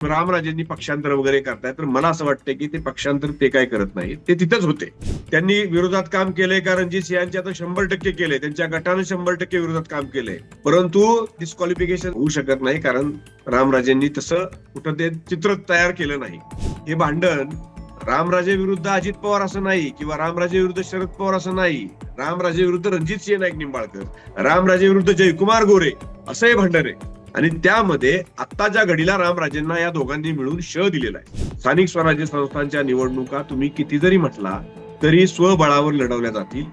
रामराजेंनी पक्षांतर वगैरे करताय तर मला असं वाटतं की ते पक्षांतर ते काय करत नाही ते तिथंच होते. त्यांनी विरोधात काम केलंय का जी सिंहांच्या आता शंभर टक्के केले त्यांच्या गटानं शंभर टक्के विरोधात काम केलंय. परंतु डिस्क्वालिफिकेशन होऊ शकत नाही कारण रामराजेंनी तसं कुठं ते चित्र तयार केलं नाही. हे भांडण रामराजे विरुद्ध अजित पवार असं नाही किंवा रामराजे विरुद्ध शरद पवार असं नाही. रामराजे विरुद्ध रणजित सिंह नाईक निंबाळकर रामराजे विरुद्ध जयकुमार गोरे असं हे भांडण आहे. आणि त्यामध्ये आत्ताच्या घडीला रामराजेंना या दोघांनी मिळून श दिलेला आहे. स्थानिक स्वराज्य संस्थांच्या निवडणुका तुम्ही किती जरी म्हटला तरी स्वबळावर लढवल्या जातील.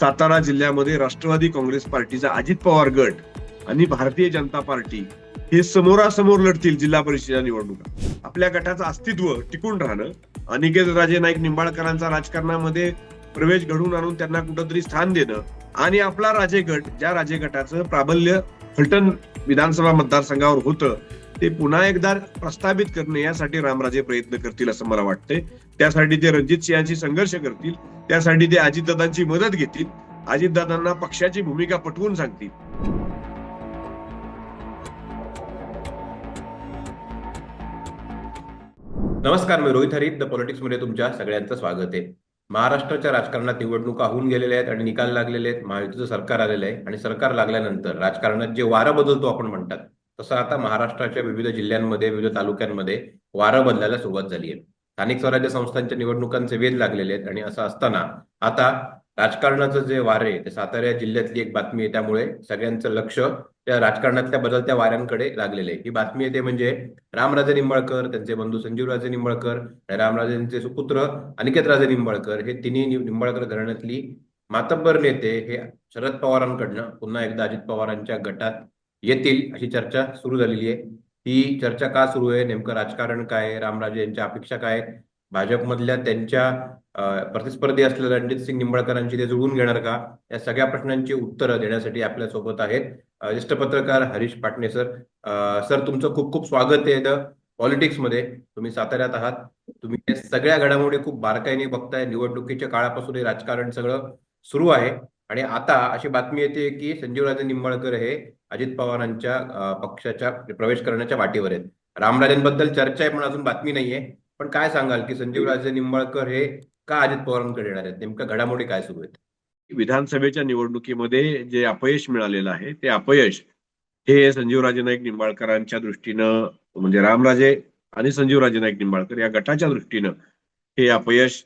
सातारा जिल्ह्यामध्ये राष्ट्रवादी काँग्रेस पार्टीचा अजित पवार गट आणि भारतीय जनता पार्टी हे समोरासमोर लढतील जिल्हा परिषदेच्या निवडणुका. आपल्या गटाचं अस्तित्व टिकून राहणं अनिकेत राजे नाईक निंबाळकरांचा राजकारणामध्ये प्रवेश घडवून आणून त्यांना कुठंतरी स्थान देणं आणि आपला राजे गट ज्या राजे गटाचं प्राबल्य फलटण विधानसभा मतदारसंघावर होतं ते पुन्हा एकदा प्रस्थापित करणे यासाठी रामराजे प्रयत्न करतील असं मला वाटतंय. त्यासाठी ते रणजित सिंहांशी संघर्ष करतील त्यासाठी ते अजितदादांची मदत घेतील अजितदादांना पक्षाची भूमिका पटवून सांगतील. नमस्कार मी रोहित हरीत द पॉलिटिक्समध्ये तुमच्या सगळ्यांचं स्वागत आहे. महाराष्ट्राच्या राजकारणात निवडणुका होऊन गेलेल्या आहेत आणि निकाल लागलेले आहेत. महायुतीचं सरकार आलेलं आहे आणि सरकार लागल्यानंतर राजकारणात जे वारं बदलतो आपण म्हणतात तसं आता महाराष्ट्राच्या विविध जिल्ह्यांमध्ये विविध तालुक्यांमध्ये वारं बदलायला सुरुवात झाली आहे. स्थानिक स्वराज्य संस्थांच्या निवडणुकांचे वेध लागलेले आहेत आणि असं असताना आता राजकारणाचं जे वारे ते सातारा जिल्ह्यातली एक बातमी आहे. त्यामुळे सगळ्यांचं लक्ष त्या राजकारणातल्या बदलत्या वाऱ्यांकडे लागलेले आहे. ही बातमी येते म्हणजे रामराजे निंबाळकर त्यांचे बंधू संजीवराजे निंबाळकर रामराजेंचे सुपुत्र अनिकेतराजे निंबाळकर हे तिन्ही निंबाळकर घराण्यातली मातब्बर नेते हे शरद पवारांकडनं पुन्हा एकदा अजित पवारांच्या गटात येतील अशी चर्चा सुरू झालेली आहे. ही चर्चा का सुरू आहे? नेमकं राजकारण काय आहे? रामराजे यांच्या अपेक्षा काय भाजपमधल्या त्यांच्या प्रतिस्पर्धी असलेल्या रणजित सिंग निंबाळकरांची ते जुळवून घेणार का? या सगळ्या प्रश्नांची उत्तरं देण्यासाठी आपल्यासोबत आहेत. ज्येष्ठ पत्रकार हरीश पाटणे सर. सर तुमचं खूप खूप स्वागत आहे द पॉलिटिक्समध्ये. तुम्ही साताऱ्यात आहात. तुम्ही या सगळ्या घडामोडी खूप बारकाईने बघताय. निवडणुकीच्या काळापासून हे राजकारण सगळं सुरू आहे. आणि आता अशी बातमी येते की संजीवराजे निंबाळकर हे अजित पवारांच्या पक्षाच्या प्रवेश करण्याच्या वाटेवर आहेत. रामराजेंबद्दल चर्चा आहे पण अजून बातमी नाहीये. पण काय सांगाल की संजीवराजे निंबाळकर हे का अजित पवारांकडे येणार आहेत? नेमक्या घडामोडी काय सुरू आहेत? विधानसभेच्या निवडणुकीमध्ये जे अपयश मिळालेलं आहे ते अपयश हे संजीवराजे नाईक निंबाळकरांच्या दृष्टीनं म्हणजे रामराजे आणि संजीवराजे नाईक निंबाळकर या गटाच्या दृष्टीनं हे अपयश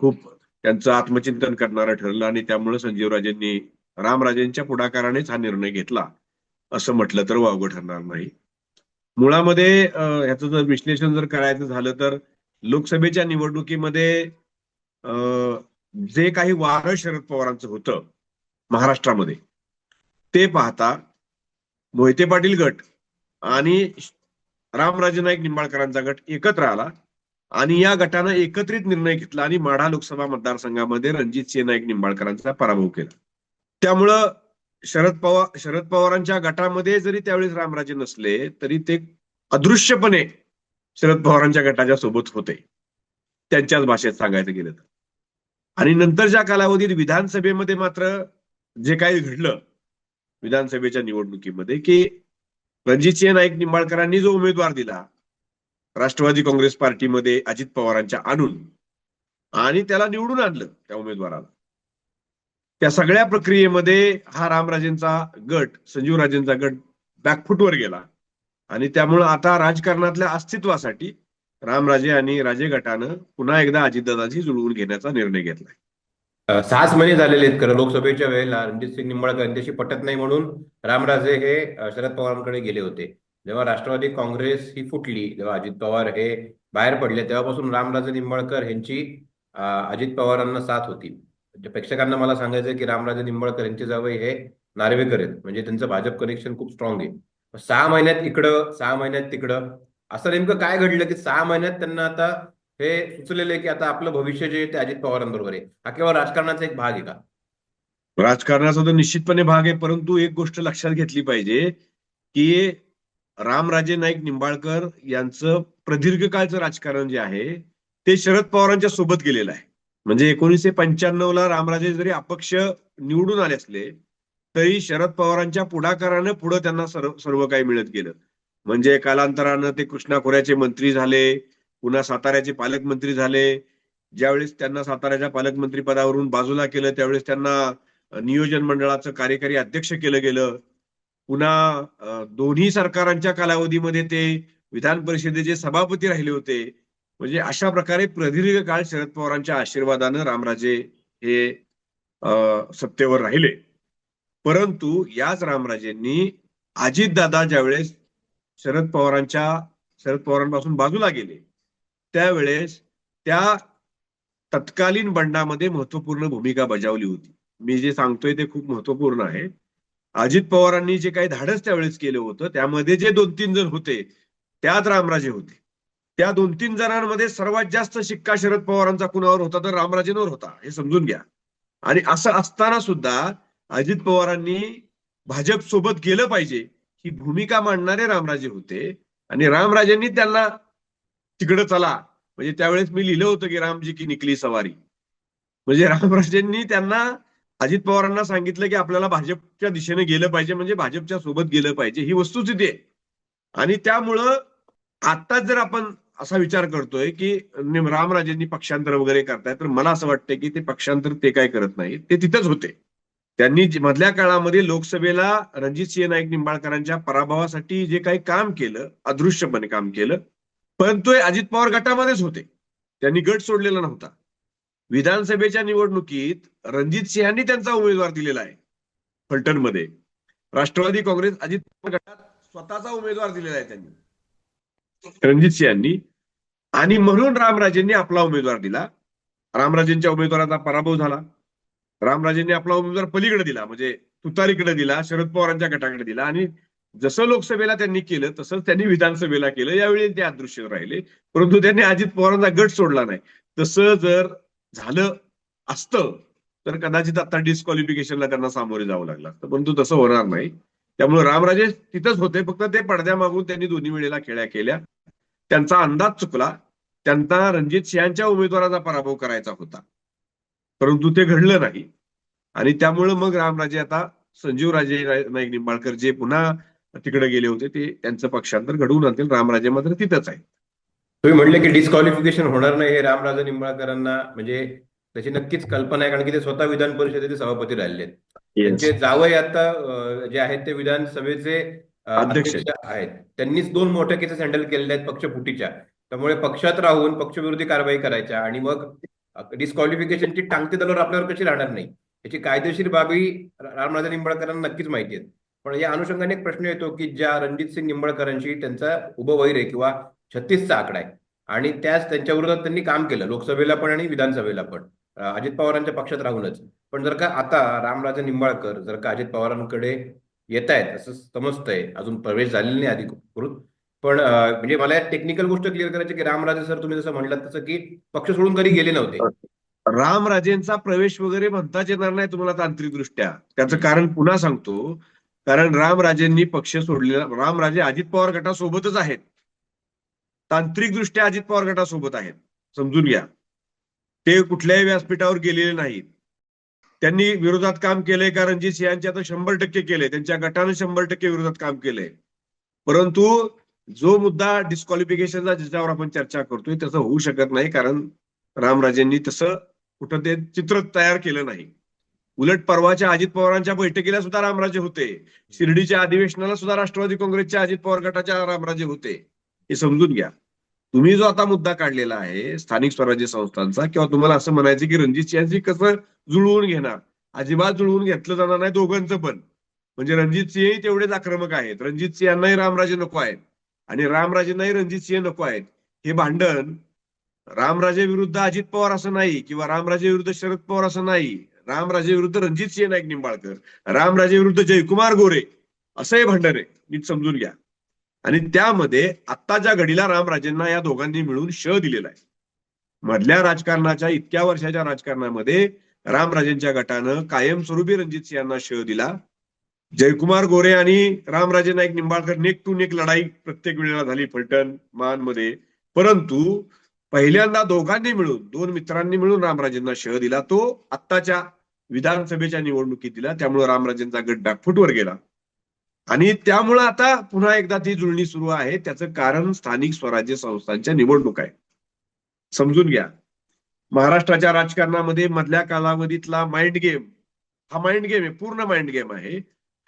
खूप त्यांचं आत्मचिंतन करणारं ठरलं आणि त्यामुळे संजीवराजेंनी रामराजेंच्या पुढाकारानेच हा निर्णय घेतला. असं म्हटलं तर वावगं ठरणार नाही. मुळामध्ये ह्याचं जर विश्लेषण जर करायचं झालं तर लोकसभेच्या निवडणुकीमध्ये अं, जे काही वारं शरद पवारांचं होतं महाराष्ट्रामध्ये ते पाहता मोहिते पाटील गट आणि रामराजे नाईक निंबाळकरांचा गट एकत्र आला आणि या गटानं एकत्रित निर्णय घेतला आणि माढा लोकसभा मतदारसंघामध्ये रणजित सिंह नाईक निंबाळकरांचा पराभव केला. त्यामुळं शरद पवार शरद पवारांच्या गटामध्ये जरी त्यावेळेस रामराजे नसले तरी ते अदृश्यपणे शरद पवारांच्या गटाच्या सोबत होते. त्यांच्याच भाषेत सांगायचं गेलं तर. आणि नंतरच्या कालावधीत विधानसभेमध्ये मात्र जे काही घडलं विधानसभेच्या निवडणुकीमध्ये की रणजितसिंह नाईक निंबाळकरांनी जो उमेदवार दिला राष्ट्रवादी काँग्रेस पार्टीमध्ये अजित पवारांच्या आणून आणि त्याला निवडून आणलं त्या उमेदवाराला. त्या सगळ्या प्रक्रियेमध्ये हा रामराजेंचा गट संजीवराजेंचा गट बॅकफुटवर गेला. आणि त्यामुळं आता राजकारणातल्या अस्तित्वासाठी रामराजे आणि राजे गटानं पुन्हा एकदा अजितदादाजी जुळवून घेण्याचा निर्णय घेतलाय. सहाच महिने झालेले आहेत खरं. लोकसभेच्या वेळेला रणजित सिंग निंबाळकर यांच्याशी पटत नाही म्हणून रामराजे हे शरद पवारांकडे गेले होते. जेव्हा राष्ट्रवादी काँग्रेस ही फुटली जेव्हा अजित पवार हे बाहेर पडले तेव्हापासून रामराजे निंबाळकर यांची अजित पवारांना साथ होती. म्हणजे प्रेक्षकांना मला सांगायचं की रामराजे निंबाळकर यांचे जावई हे नार्वेकर आहेत. म्हणजे त्यांचं भाजप कनेक्शन खूप स्ट्रॉंग आहे. सहा महिन्यात इकडं सहा महिन्यात तिकडं. असं नेमकं काय घडलं की सहा महिन्यात त्यांना आता हे सुचलेलं आहे की आता आपलं भविष्य जे आहे ते अजित पवारांबरोबर आहे. हा केवळ राजकारणाचा एक भाग आहे का? राजकारणाचा तर निश्चितपणे भाग आहे परंतु एक गोष्ट लक्षात घेतली पाहिजे की रामराजे नाईक निंबाळकर यांचं प्रदीर्घ काळचं राजकारण जे आहे ते शरद पवारांच्या सोबत गेलेलं आहे. म्हणजे एकोणीसशे पंच्याण्णव ला रामराजे जरी अपक्ष निवडून आले असले तरी शरद पवारांच्या पुढाकारानं पुढे त्यांना सर्व सर्व काही मिळत गेलं. म्हणजे कालांतरानं ते कृष्णा खोऱ्याचे मंत्री झाले पुन्हा साताऱ्याचे पालकमंत्री झाले. ज्यावेळेस त्यांना साताऱ्याच्या पालकमंत्री पदावरून बाजूला केलं त्यावेळेस त्यांना नियोजन मंडळाचं कार्यकारी अध्यक्ष केलं गेलं. पुन्हा दोन्ही सरकारांच्या कालावधीमध्ये ते विधान परिषदेचे सभापती राहिले होते. म्हणजे अशा प्रकारे प्रदीर्घ काळ शरद पवारांच्या आशीर्वादानं रामराजे हे सत्तेवर राहिले. परंतु याच रामराजेंनी अजितदादा ज्यावेळेस शरद पवारांच्या शरद पवारांपासून बाजूला गेले त्यावेळेस त्या तत्कालीन बंडामध्ये महत्त्वपूर्ण भूमिका बजावली होती. मी जे सांगतोय ते खूप महत्त्वपूर्ण आहे. अजित पवारांनी जे काही धाडस त्यावेळेस केलं होतं त्यामध्ये जे दोन तीन जण होते त्यात रामराजे होते. त्या दोन तीन जणांमध्ये सर्वात जास्त शिक्का शरद पवारांचा कुणावर होता तर रामराजेंवर होता हे समजून घ्या. आणि असं असताना सुद्धा अजित पवारांनी भाजप सोबत गेलं पाहिजे ही भूमिका मांडणारे रामराजे होते. आणि रामराजेंनी त्यांना तिकडं चला. म्हणजे त्यावेळेस मी लिहिलं होतं की रामजी की निकली सवारी. म्हणजे रामराजेंनी त्यांना अजित पवारांना सांगितलं की आपल्याला भाजपच्या दिशेने गेलं पाहिजे म्हणजे भाजपच्या सोबत गेलं पाहिजे ही वस्तुस्थिती आहे. आणि त्यामुळं आताच जर आपण असा विचार करतोय की निम- रामराजेंनी पक्षांतर वगैरे करताय तर मला असं वाटतंय की ते पक्षांतर ते काय करत नाही. ते तिथंच होते. त्यांनी मधल्या काळामध्ये लोकसभेला रणजित सिंह नाईक निंबाळकरांच्या पराभवासाठी जे काही काम केलं अदृश्यपणे काम केलं परंतु अजित पवार गटामध्येच होते. त्यांनी गट सोडलेला नव्हता. विधानसभेच्या निवडणुकीत रणजित सिंहांनी त्यांचा उमेदवार दिलेला आहे फलटणमध्ये. राष्ट्रवादी काँग्रेस अजित पवार गटात स्वतःचा उमेदवार दिलेला आहे त्यांनी. रणजित सिंहांनी आणि म्हणून रामराजेंनी आपला उमेदवार दिला. रामराजेंच्या उमेदवाराचा पराभव झाला. रामराजेंनी आपला उमेदवार पलीकडे दिला म्हणजे तुतारीकडे दिला शरद पवारांच्या गटाकडे दिला. आणि जसं लोकसभेला त्यांनी केलं तसंच त्यांनी विधानसभेला केलं. यावेळी ते अदृश्य राहिले. परंतु त्यांनी अजित पवारांचा गट सोडला नाही. तसं जर झालं असतं तर कदाचित आता डिस्क्वालिफिकेशनला त्यांना सामोरे जावं लागलं असतं. परंतु तसं होणार नाही. त्यामुळे रामराजे तिथंच होते. फक्त ते पडद्यामागून त्यांनी दोन्ही वेळेला खेळ्या केल्या. त्यांचा अंदाज चुकला. त्यांना रणजित सिंहांच्या उमेदवाराचा पराभव करायचा होता. परंतु ते घडलं नाही. आणि त्यामुळं मग रामराजे आता संजीवराजे नाईक निंबाळकर जे पुन्हा तिकडे गेले होते ते त्यांचं पक्षांतर घडवून आणतील. रामराजे मात्र तिथंच आहे तुम्ही म्हणले की डिस्क्वालिफिकेशन होणार नाही हे रामराजे निंबाळकरांना. म्हणजे त्याची नक्कीच कल्पना आहे. कारण की ते स्वतः विधान परिषदेचे सभापती राहिले आहेत त्यांचे जावई आता जे आहेत ते विधानसभेचे अध्यक्ष. आहेत. त्यांनीच दोन मोठ्या केसेस हँडल केलेल्या आहेत पक्षफुटीच्या. त्यामुळे पक्षात राहून पक्षविरोधी कारवाई करायच्या आणि मग डिस्क्वालिफिकेशनची टांगती तलवार आपल्यावर कशी राहणार नाही? याची कायदेशीर बाबी रामराजे निंबाळकरांना नक्कीच माहिती आहेत. पण या अनुषंगाने एक प्रश्न येतो की ज्या रणजित सिंग निंबाळकरांशी त्यांचा उपवैर आहे किंवा छत्तीसचा आकडा आहे आणि त्याच त्यांच्या विरोधात त्यांनी काम केलं लोकसभेला पण आणि विधानसभेला पण. अजित पवारांच्या पक्षात राहूनच. पण जर का आता रामराजे निंबाळकर जर का अजित पवारांकडे येत आहेत असं समजतंय. अजून प्रवेश झालेला नाही अधिकृत. पण म्हणजे मला या टेक्निकल गोष्ट क्लिअर करायची की रामराजे सर तुम्ही जसं म्हणलात तसं की पक्ष सोडून कधी गेले नव्हते. रामराजेंचा प्रवेश वगैरे म्हणताच येणार नाही तुम्हाला तांत्रिकदृष्ट्या. त्याचं कारण पुन्हा सांगतो. कारण रामराजेंनी पक्ष सोडलेला रामराजे अजित पवार गटासोबतच आहेत. तांत्रिकदृष्ट्या अजित पवार गटासोबत आहेत. समजून घ्या. ते कुठल्याही व्यासपीठावर गेलेले नाहीत. त्यांनी विरोधात काम केलंय का रणजित सिंहांच्या तर शंभर टक्के केले त्यांच्या गटानं शंभर टक्के विरोधात काम केलंय. परंतु जो मुद्दा डिस्क्वालिफिकेशनचा ज्याच्यावर आपण चर्चा करतोय तसं होऊ शकत नाही कारण रामराजेंनी तसं कुठं ते चित्र तयार केलं नाही. उलट परवाच्या अजित पवारांच्या बैठकीला सुद्धा रामराजे होते. शिर्डीच्या अधिवेशनाला सुद्धा राष्ट्रवादी काँग्रेसच्या अजित पवार गटाच्या रामराजे होते. हे समजून घ्या. तुम्ही जो आता मुद्दा काढलेला आहे स्थानिक स्वराज्य संस्थांचा किंवा तुम्हाला असं म्हणायचं की रणजित सिंहांची कसं जुळवून घेणार? अजिबात जुळवून घेतलं जाणार नाही दोघांचं पण. म्हणजे रणजित सिंहही तेवढेच आक्रमक आहेत. रणजित सिंहांनाही रामराजे नको आहेत. आणि रामराजेंनाही रणजित सिंह नको आहेत. हे भांडण रामराजे विरुद्ध अजित पवार असं नाही किंवा रामराजे विरुद्ध शरद पवार असं नाही. रामराजे विरुद्ध रणजित सिंह नाईक निंबाळकर. रामराजे विरुद्ध जयकुमार गोरे. असं हे भांडण आहे. नीट समजून घ्या. आणि त्यामध्ये आत्ताच्या घडीला रामराजेंना या दोघांनी मिळून श दिलेला आहे. मधल्या राजकारणाच्या इतक्या वर्षाच्या राजकारणामध्ये रामराजेंच्या गटानं कायमस्वरूपी रणजित सिंहांना श दिला. जयकुमार गोरे आणि Ramraje Naik Nimbalkar neck to neck लढाई प्रत्येक वेळेला झाली फलटण मानमध्ये. परंतु पहिल्यांदा दोघांनी मिळून दोन मित्रांनी मिळून रामराजेंना शह दिला. तो आत्ताच्या विधानसभेच्या निवडणुकीत दिला. त्यामुळे रामराजेंचा गट डागफुटवर गेला. आणि त्यामुळं आता पुन्हा एकदा ती जुळणी सुरू आहे. त्याचं कारण स्थानिक स्वराज्य संस्थांच्या निवडणूक आहे. समजून घ्या. महाराष्ट्राच्या राजकारणामध्ये मधल्या कालावधीतला माइंड गेम हा माइंड गेम आहे पूर्ण माइंड गेम आहे.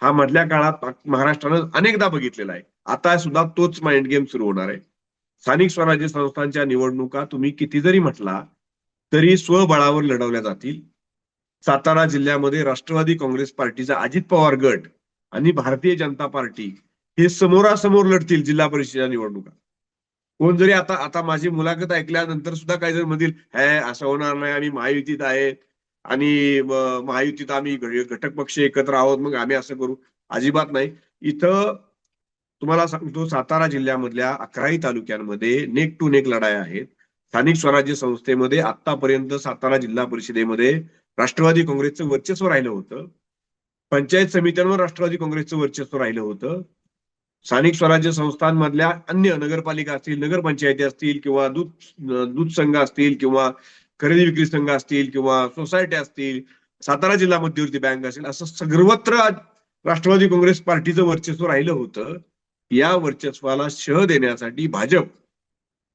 हा मधल्या काळात महाराष्ट्रानं अनेकदा बघितलेला आहे. आता सुद्धा तोच माइंड गेम सुरू होणार आहे. स्थानिक स्वराज्य संस्थांच्या निवडणुका तुम्ही किती जरी म्हटला तरी स्वबळावर लढवल्या जातील. सातारा जिल्ह्यामध्ये राष्ट्रवादी काँग्रेस पार्टीचा अजित पवार गट आणि भारतीय जनता पार्टी हे समोरासमोर लढतील जिल्हा परिषदेच्या निवडणुका. कोण जरी आता आता माझी मुलाखत ऐकल्यानंतर सुद्धा काही जण म्हणतील हे असं होणार नाही आम्ही महायुतीत आहे. आणि महायुतीत आम्ही घटक पक्ष एकत्र आहोत मग आम्ही असं करू. अजिबात नाही. इथं तुम्हाला सांगतो सातारा जिल्ह्यामधल्या अकराही तालुक्यांमध्ये नेक टू नेक लढाया आहेत. स्थानिक स्वराज्य संस्थेमध्ये आतापर्यंत सातारा जिल्हा परिषदेमध्ये राष्ट्रवादी काँग्रेसचं वर्चस्व राहिलं होतं. पंचायत समित्यांवर राष्ट्रवादी काँग्रेसचं वर्चस्व राहिलं होतं. स्थानिक स्वराज्य संस्थांमधल्या अन्य नगरपालिका असतील नगरपंचायती असतील किंवा दूध दूध संघ असतील किंवा खरेदी विक्री संघ असतील किंवा सोसायटी असतील सातारा जिल्हा मध्यवर्ती बँक असेल असं सर्वत्र राष्ट्रवादी काँग्रेस पार्टीचं वर्चस्व राहिलं होतं. या वर्चस्वाला शह देण्यासाठी भाजप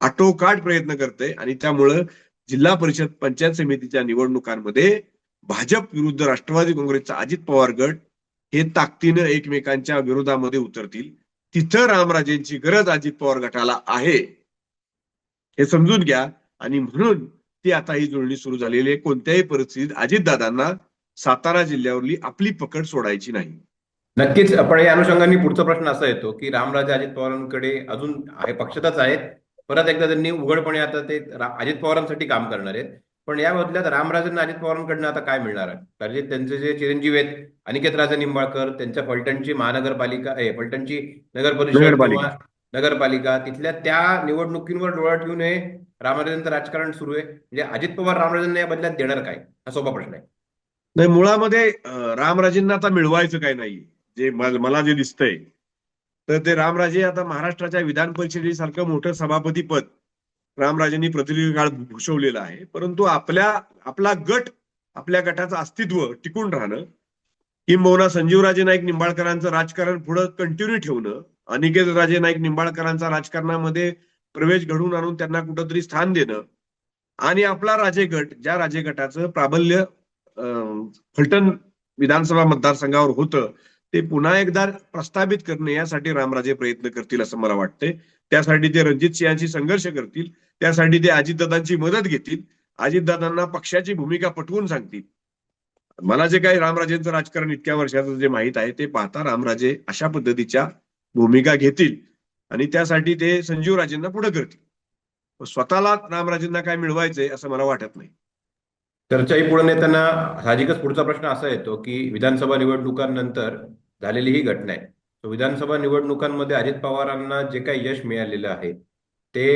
आटोकाट प्रयत्न करते आणि त्यामुळं जिल्हा परिषद पंचायत समितीच्या निवडणुकांमध्ये भाजप विरुद्ध राष्ट्रवादी काँग्रेसचा अजित पवार गट हे ताकदीनं एकमेकांच्या विरोधामध्ये उतरतील. तिथं रामराजेंची गरज अजित पवार गटाला आहे. हे समजून घ्या. आणि म्हणून ती आता ही जुळणी सुरू झालेली आहे. कोणत्याही परिस्थितीत अजितदादांना सातारा जिल्ह्यावरली आपली पकड सोडायची नाही. नक्कीच. पण या अनुषंगाने पुढचा प्रश्न असा येतो की रामराजे अजित पवारांकडे अजून पक्षातच आहेत. परत एकदा त्यांनी उघडपणे आता ते अजित पवारांसाठी काम करणार आहेत. पण या बदल्यात रामराजेंना अजित पवारांकडनं आता काय मिळणार आहे? कारण त्यांचे जे चिरंजीव आहेत अनिकेत राजे निंबाळकर त्यांच्या फलटणची महानगरपालिका फलटणची नगर परिषद नगरपालिका. तिथल्या त्या निवडणुकींवर डोळा ठेवून हे रामराजेंचं राजकारण सुरू आहे. म्हणजे अजित पवार रामराजेंना या बदल्यात देणार काय? हा सोपा प्रश्न आहे. नाही मुळामध्ये रामराजेंना आता मिळवायचं काय नाही जे मल- मला जे दिसतंय तर ते रामराजे आता महाराष्ट्राच्या विधान परिषदेसारखं मोठं सभापती पद रामराजांनी प्रतिनिधी काळ भूषवलेलं आहे. परंतु आपल्या आपला गट आपल्या गटाचं अस्तित्व टिकून राहणं किंबहुना संजीवराजे नाईक निंबाळकरांचं राजकारण पुढं कंटिन्यू ठेवणं अनिकेत राजे नाईक निंबाळकरांचा राजकारणामध्ये प्रवेश घडवून आणून त्यांना कुठंतरी स्थान देणं आणि आपला राजे गट ज्या राजे गटाचं प्राबल्य अं, फलटण विधानसभा मतदारसंघावर होतं ते पुन्हा एकदा प्रस्थापित करणे यासाठी रामराजे प्रयत्न करतील असं मला वाटतंय. त्यासाठी ते रणजित सिंहांशी संघर्ष करतील. त्यासाठी ते अजितदादांची मदत घेतील. अजितदादांना पक्षाची भूमिका पटवून सांगतील. मला जे काही रामराजेंचं राजकारण इतक्या वर्षाचं जे माहीत आहे ते पाहता रामराजे अशा पद्धतीच्या भूमिका घेतील आणि त्यासाठी ते संजीव राजेंना पुढे करतील. स्वतःला रामराजेंना काय मिळवायचंय असं मला वाटत नाही. चर्चाही पुढे नेताना साहजिकच पुढचा प्रश्न असा येतो की विधानसभा निवडणुकांनंतर झालेली ही घटना आहे. विधानसभा निवडणुकांमध्ये अजित पवारांना जे काही यश मिळालेलं आहे ते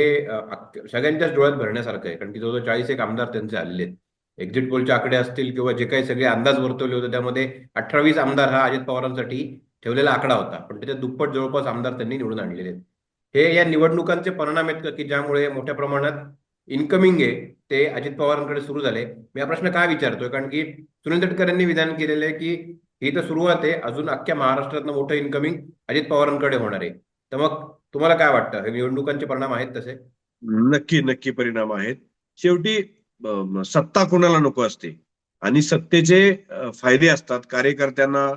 सगळ्यांच्याच डोळ्यात भरण्यासारखं आहे. कारण की जवळजवळ चाळीस एक आमदार त्यांचे आलेले आहेत. एक्झिट पोलचे आकडे असतील किंवा जे काही सगळे अंदाज वर्तवले होते त्यामध्ये अठ्ठावीस आमदार हा अजित पवारांसाठी ठेवलेला आकडा होता. पण त्याच्या दुप्पट जवळपास आमदार त्यांनी निवडून आणलेले आहेत. हे या निवडणुकांचे परिणाम आहेत का? की ज्यामुळे मोठ्या प्रमाणात इन्कमिंग आहे ते अजित पवारांकडे सुरू झाले. मी हा प्रश्न का विचारतोय? कारण की सुनील तटकरे यांनी विधान केलेलं आहे की ही तर सुरुवात आहे अजून अख्ख्या महाराष्ट्रातनं मोठं इन्कमिंग अजित पवारांकडे होणार आहे. तर मग तुम्हाला काय वाटतं? हे निवडणुकांचे परिणाम आहेत तसे? नक्की नक्की परिणाम आहेत. शेवटी सत्ता कोणाला नको असते? आणि सत्तेचे फायदे असतात. कार्यकर्त्यांना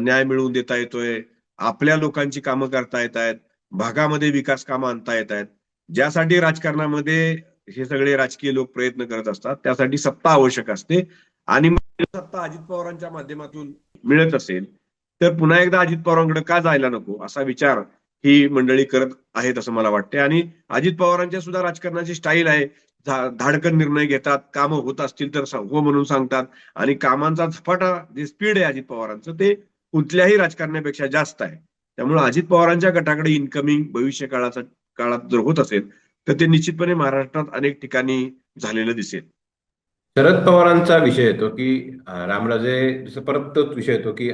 न्याय मिळवून देता येतोय. आपल्या लोकांची कामं करता येत आहेत. भागामध्ये विकास कामं आणता येत आहेत. ज्यासाठी राजकारणामध्ये हे सगळे राजकीय लोक प्रयत्न करत असतात त्यासाठी सत्ता आवश्यक असते. आणि सत्ता अजित पवारांच्या माध्यमातून मिळत असेल तर पुन्हा एकदा अजित पवारांकडे का जायला नको असा विचार ही मंडळी करत आहेत असं मला वाटते आणि अजित पवारांच्या सुद्धा राजकारणाची स्टाईल आहे. धाडकन निर्णय घेतात कामं होत असतील तर हो म्हणून सांगतात. आणि कामांचा झपाटा जे स्पीड आहे अजित पवारांचं ते कुठल्याही राजकारण्यापेक्षा जास्त आहे. त्यामुळे अजित पवारांच्या गटाकडे इन्कमिंग भविष्य काळाचा काळात जर होत असेल तर ते निश्चितपणे महाराष्ट्रात अनेक ठिकाणी झालेलं दिसेल. शरद पवारांचा विषय येतो की रामराजे जसं परत तोच विषय येतो की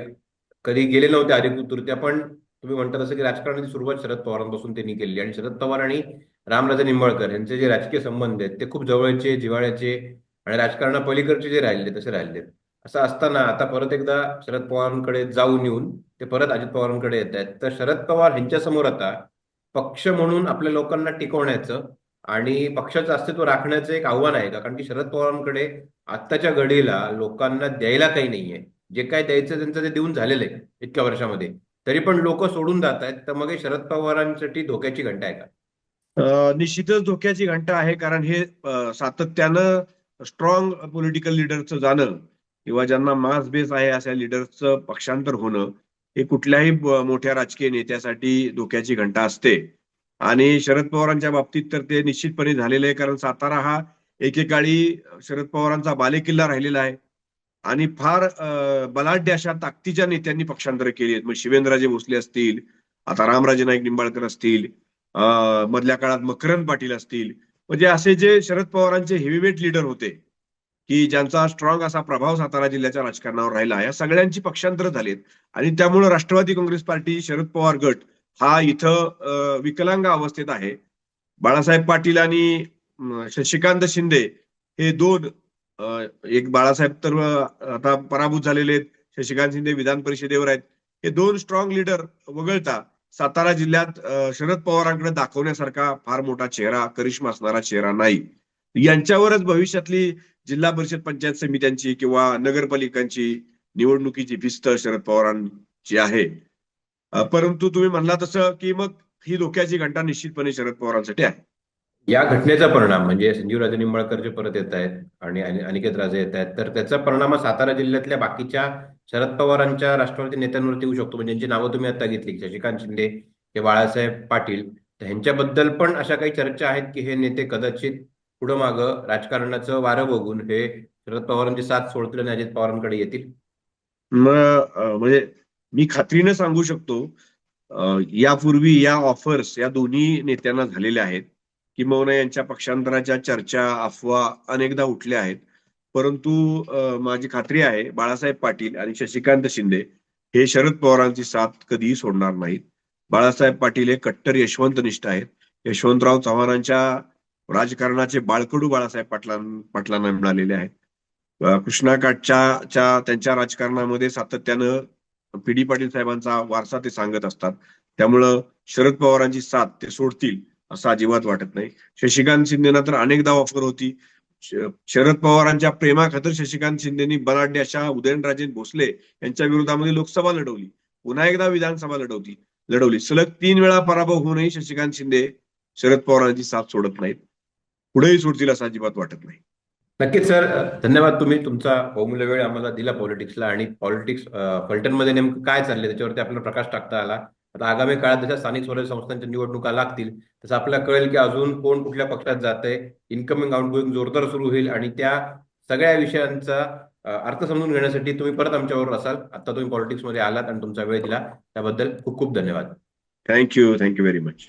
कधी गेले नव्हते अधिकृतरित्या पण तुम्ही म्हणता तसं की राजकारणाची सुरुवात शरद पवारांपासून त्यांनी केली आणि शरद पवार आणि रामराजे निंबाळकर यांचे जे राजकीय संबंध आहेत ते खूप जवळचे जिव्हाळ्याचे आणि राजकारणा पलीकडचे जे राहिले तसे राहिले असं असताना आता परत एकदा शरद पवारांकडे जाऊन येऊन ते परत अजित पवारांकडे येत आहेत. तर शरद पवार यांच्यासमोर आता पक्ष म्हणून आपल्या लोकांना टिकवण्याचं आणि पक्षाचं अस्तित्व राखण्याचं एक आव्हान आहे का? कारण की शरद पवारांकडे आत्ताच्या घडीला लोकांना द्यायला काही नाहीये. जे काय द्यायचं त्यांचं ते देऊन झालेलं आहे इतक्या वर्षामध्ये. तरी पण लोक सोडून जात आहेत. तर मग हे शरद पवारांसाठी धोक्याची घंटा आहे का? निश्चितच धोक्याची घंटा आहे. कारण हे सातत्यानं स्ट्रॉंग पॉलिटिकल लीडरचं जाणं किंवा ज्यांना मास बेस आहे अशा लीडरचं पक्षांतर होणं हे कुठल्याही मोठ्या राजकीय नेत्यासाठी धोक्याची घंटा असते. आणि शरद पवारांच्या बाबतीत तर ते निश्चितपणे झालेलं आहे कारण सातारा हा एकेकाळी शरद पवारांचा बालेकिल्ला राहिलेला आहे. आणि फार बलाढ्य अशा ताकदीच्या नेत्यांनी पक्षांतर केली आहेत. मग शिवेंद्रराजे भोसले असतील आता रामराजे नाईक निंबाळकर असतील मधल्या काळात मकरंद पाटील असतील. म्हणजे असे जे शरद पवारांचे हेवीवेट लीडर होते की ज्यांचा स्ट्रॉंग असा प्रभाव सातारा जिल्ह्याच्या राजकारणावर राहिला या सगळ्यांची पक्षांतर झालीत. आणि त्यामुळे राष्ट्रवादी काँग्रेस पार्टी शरद पवार गट हा इथं विकलांग अवस्थेत आहे. बाळासाहेब पाटील आणि शशिकांत शिंदे हे दोन एक बाळासाहेब तर आता पराभूत झालेले आहेत. शशिकांत शिंदे विधान परिषदेवर आहेत. हे दोन स्ट्रॉंग लीडर वगळता सातारा जिल्ह्यात शरद पवारांकडे दाखवण्यासारखा फार मोठा चेहरा करिश्मा असणारा चेहरा नाही. यांच्यावरच भविष्यातली जिल्हा परिषद पंचायत समित्यांची किंवा नगरपालिकांची निवडणुकीची भिस्त शरद पवारांची आहे. परंतु तुम्ही म्हणला तसं की मग ही धोक्याची घंटा निश्चितपणे शरद पवारांसाठी आहे. या घटनेचा परिणाम म्हणजे संजीवराजे निंबाळकर जे परत येत आहेत आणि अनिकेत राजे येत आहेत तर त्याचा परिणाम हा सातारा जिल्ह्यातल्या बाकीच्या शरद पवारांच्या राष्ट्रवादी नेत्यांवरती होऊ शकतो. म्हणजे ज्यांची नावं तुम्ही आता घेतली शशिकांत शिंदे हे बाळासाहेब पाटील तर ह्यांच्याबद्दल पण अशा काही चर्चा आहेत की हे नेते कदाचित पुढं मागं राजकारणाचं वारं बघून हे शरद पवारांची साथ सोडतील आणि अजित पवारांकडे येतील? मग म्हणजे मी खात्रीनं सांगू शकतो यापूर्वी या ऑफर्स या दोन्ही नेत्यांना झालेल्या आहेत. किंबहुना यांच्या पक्षांतराच्या चर्चा अफवा अनेकदा उठल्या आहेत. परंतु माझी खात्री आहे बाळासाहेब पाटील आणि शशिकांत शिंदे हे शरद पवारांची साथ कधीही सोडणार नाहीत. बाळासाहेब पाटील हे कट्टर यशवंतनिष्ठ आहेत. यशवंतराव चव्हाणांच्या राजकारणाचे बाळकडू बाळासाहेब पाटलां पाटलांना मिळालेले आहेत. कृष्णाकाठच्या त्यांच्या राजकारणामध्ये सातत्यानं पी डी पाटील साहेबांचा वारसा ते सांगत असतात. त्यामुळं शरद पवारांची साथ ते सोडतील असं अजिबात वाटत नाही. शशिकांत शिंदेना तर अनेकदा ऑफर होती. शरद पवारांच्या प्रेमाखातर शशिकांत शिंदेनी बलाढ्य अशा उदयनराजे भोसले यांच्या विरोधामध्ये लोकसभा लढवली. पुन्हा एकदा विधानसभा लढवली लढवली. सलग तीन वेळा पराभव होऊनही शशिकांत शिंदे शरद पवारांची साथ सोडत नाहीत. पुढेही सोडतील असं अजिबात वाटत नाही. नक्कीच सर. धन्यवाद तुम्ही तुमचा बहुमूल्य वेळ आम्हाला दिला पॉलिटिक्सला आणि पॉलिटिक्स फलटणमध्ये नेमकं काय चाललंय त्याच्यावरती आपल्याला प्रकाश टाकता आला. आता आगामी काळात जशा स्थानिक स्वराज्य संस्थांच्या निवडणुका लागतील तसं आपल्याला कळेल की अजून कोण कुठल्या पक्षात जात आहे इन्कमिंग आउटगोईंग जोरदार सुरू होईल आणि त्या सगळ्या विषयांचा अर्थ समजून घेण्यासाठी तुम्ही परत आमच्याबरोबर असाल. आता तुम्ही पॉलिटिक्समध्ये आलात आणि तुमचा वेळ दिला. त्याबद्दल खूप खूप धन्यवाद. Thank you thank you very much